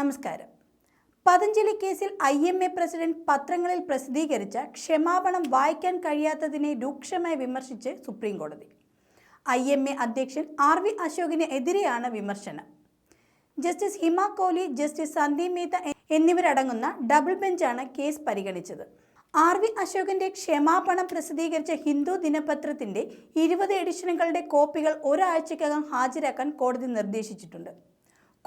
നമസ്കാരം. പതഞ്ജലി കേസിൽ I M A president പത്രങ്ങളിൽ പ്രസിദ്ധീകരിച്ച ക്ഷമാപണം വായിക്കാൻ കഴിയാത്തതിനെ രൂക്ഷമായി വിമർശിച്ച് സുപ്രീം കോടതി ഐ എം എ അധ്യക്ഷൻ ആർ വി അശോകിന് എതിരെയാണ് വിമർശനം. ജസ്റ്റിസ് ഹിമ കോഹ്ലി ജസ്റ്റിസ് സന്ദീപ് മേത്ത എന്നിവരടങ്ങുന്ന ഡബിൾ ബെഞ്ചാണ് കേസ് പരിഗണിച്ചത്. ആർ വി അശോകന്റെ ക്ഷമാപണം പ്രസിദ്ധീകരിച്ച ഹിന്ദു ദിനപത്രത്തിന്റെ ഇരുപത് എഡിഷനുകളുടെ കോപ്പികൾ ഒരാഴ്ചക്കകം ഹാജരാക്കാൻ കോടതി നിർദ്ദേശിച്ചിട്ടുണ്ട്.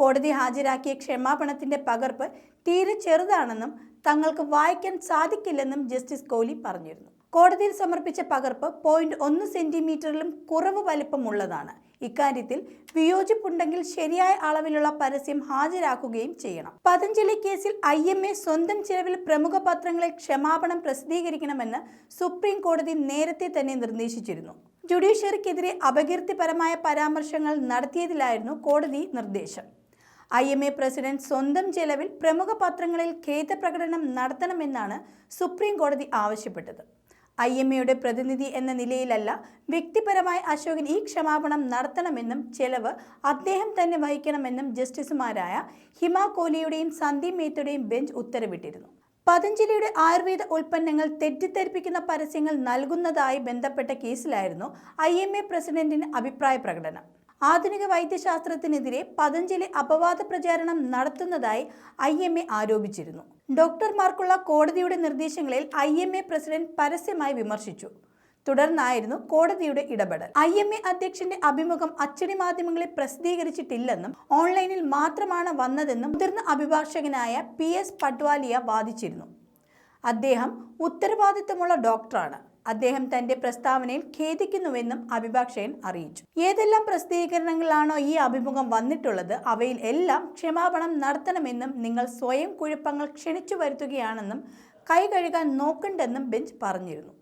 കോടതി ഹാജരാക്കിയ ക്ഷമാപണത്തിന്റെ പകർപ്പ് തീരെ ചെറുതാണെന്നും തങ്ങൾക്ക് വായിക്കാൻ സാധിക്കില്ലെന്നും ജസ്റ്റിസ് കോഹ്ലി പറഞ്ഞിരുന്നു. കോടതിയിൽ സമർപ്പിച്ച പകർപ്പ് പോയിന്റ് ഒന്ന് സെന്റിമീറ്ററിലും കുറവ് വലിപ്പമുള്ളതാണ്. ഇക്കാര്യത്തിൽ വിയോജിപ്പുണ്ടെങ്കിൽ ശരിയായ അളവിലുള്ള പരസ്യം ഹാജരാക്കുകയും ചെയ്യണം. പതഞ്ജലി കേസിൽ ഐ എം എ സ്വന്തം ചിലവിൽ പ്രമുഖ പത്രങ്ങളിൽ ക്ഷമാപണം പ്രസിദ്ധീകരിക്കണമെന്ന് സുപ്രീം കോടതി നേരത്തെ തന്നെ നിർദ്ദേശിച്ചിരുന്നു. ജുഡീഷ്യറിക്കെതിരെ അപകീർത്തിപരമായ പരാമർശങ്ങൾ നടത്തിയതിലായിരുന്നു കോടതി നിർദ്ദേശം. ഐ എം എ പ്രസിഡന്റ് സ്വന്തം ചെലവിൽ പ്രമുഖ പത്രങ്ങളിൽ ഖേദപ്രകടനം നടത്തണമെന്നാണ് സുപ്രീം കോടതി ആവശ്യപ്പെട്ടത്. ഐ എം എയുടെ പ്രതിനിധി എന്ന നിലയിലല്ല വ്യക്തിപരമായി അശോകൻ ഈ ക്ഷമാപണം നടത്തണമെന്നും ചെലവ് അദ്ദേഹം തന്നെ വഹിക്കണമെന്നും ജസ്റ്റിസുമാരായ ഹിമ കോഹ്ലിയുടെയും സന്ദീപ് മേത്തയുടെയും ബെഞ്ച് ഉത്തരവിട്ടിരുന്നു. പതഞ്ജലിയുടെ ആയുർവേദ ഉൽപ്പന്നങ്ങൾ തെറ്റിദ്ധരിപ്പിക്കുന്ന പരസ്യങ്ങൾ നൽകുന്നതായി ബന്ധപ്പെട്ട കേസിലായിരുന്നു ഐ എം എ പ്രസിഡന്റിന് അഭിപ്രായ പ്രകടനം. ആധുനിക വൈദ്യശാസ്ത്രത്തിനെതിരെ പതഞ്ജലി അപവാദ പ്രചാരണം നടത്തുന്നതായി ഐ എം എ ആരോപിച്ചിരുന്നു. ഡോക്ടർമാർക്കുള്ള കോടതിയുടെ നിർദ്ദേശങ്ങളിൽ ഐ എം എ പ്രസിഡന്റ് പരസ്യമായി വിമർശിച്ചു. തുടർന്നായിരുന്നു കോടതിയുടെ ഇടപെടൽ. ഐ എം എ അധ്യക്ഷന്റെ അഭിമുഖം അച്ചടി മാധ്യമങ്ങളിൽ പ്രസിദ്ധീകരിച്ചിട്ടില്ലെന്നും ഓൺലൈനിൽ മാത്രമാണ് വന്നതെന്നും മുതിർന്ന അഭിഭാഷകനായ പി എസ് പട്വാലിയ വാദിച്ചിരുന്നു. അദ്ദേഹം ഉത്തരവാദിത്തമുള്ള ഡോക്ടറാണ്. അദ്ദേഹം തന്റെ പ്രസ്താവനയിൽ ഖേദിക്കുന്നുവെന്നും അഭിഭാഷകൻ അറിയിച്ചു. ഏതെല്ലാം പ്രസിദ്ധീകരണങ്ങളാണോ ഈ അഭിമുഖം വന്നിട്ടുള്ളത് അവയിൽ എല്ലാം ക്ഷമാപണം നടത്തണമെന്നും നിങ്ങൾ സ്വയം കുഴപ്പങ്ങൾ ക്ഷണിച്ചു വരുത്തുകയാണെന്നും കൈ കഴുകാൻ നോക്കണ്ടെന്നും ബെഞ്ച് പറഞ്ഞിരുന്നു.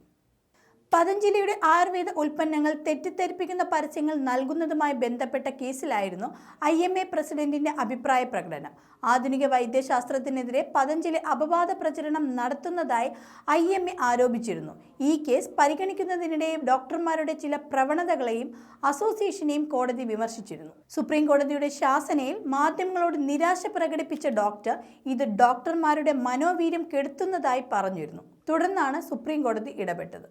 പതഞ്ജലിയുടെ ആയുർവേദ ഉൽപ്പന്നങ്ങൾ തെറ്റിദ്ധരിപ്പിക്കുന്ന പരസ്യങ്ങൾ നൽകുന്നതുമായി ബന്ധപ്പെട്ട കേസിലായിരുന്നു ഐ എം എ പ്രസിഡന്റിന്റെ അഭിപ്രായ പ്രകടനം. ആധുനിക വൈദ്യശാസ്ത്രത്തിനെതിരെ പതഞ്ജലി അപവാദ പ്രചരണം നടത്തുന്നതായി ഐ എം എ ആരോപിച്ചിരുന്നു. ഈ കേസ് പരിഗണിക്കുന്നതിനിടെ ഡോക്ടർമാരുടെ ചില പ്രവണതകളെയും അസോസിയേഷനെയും കോടതി വിമർശിച്ചിരുന്നു. സുപ്രീം കോടതിയുടെ ശാസനയിൽ മാധ്യമങ്ങളോട് നിരാശ പ്രകടിപ്പിച്ച ഡോക്ടർ ഇത് ഡോക്ടർമാരുടെ മനോവീര്യം കെടുത്തുന്നതായി പറഞ്ഞിരുന്നു. തുടർന്നാണ് സുപ്രീം കോടതി ഇടപെട്ടത്.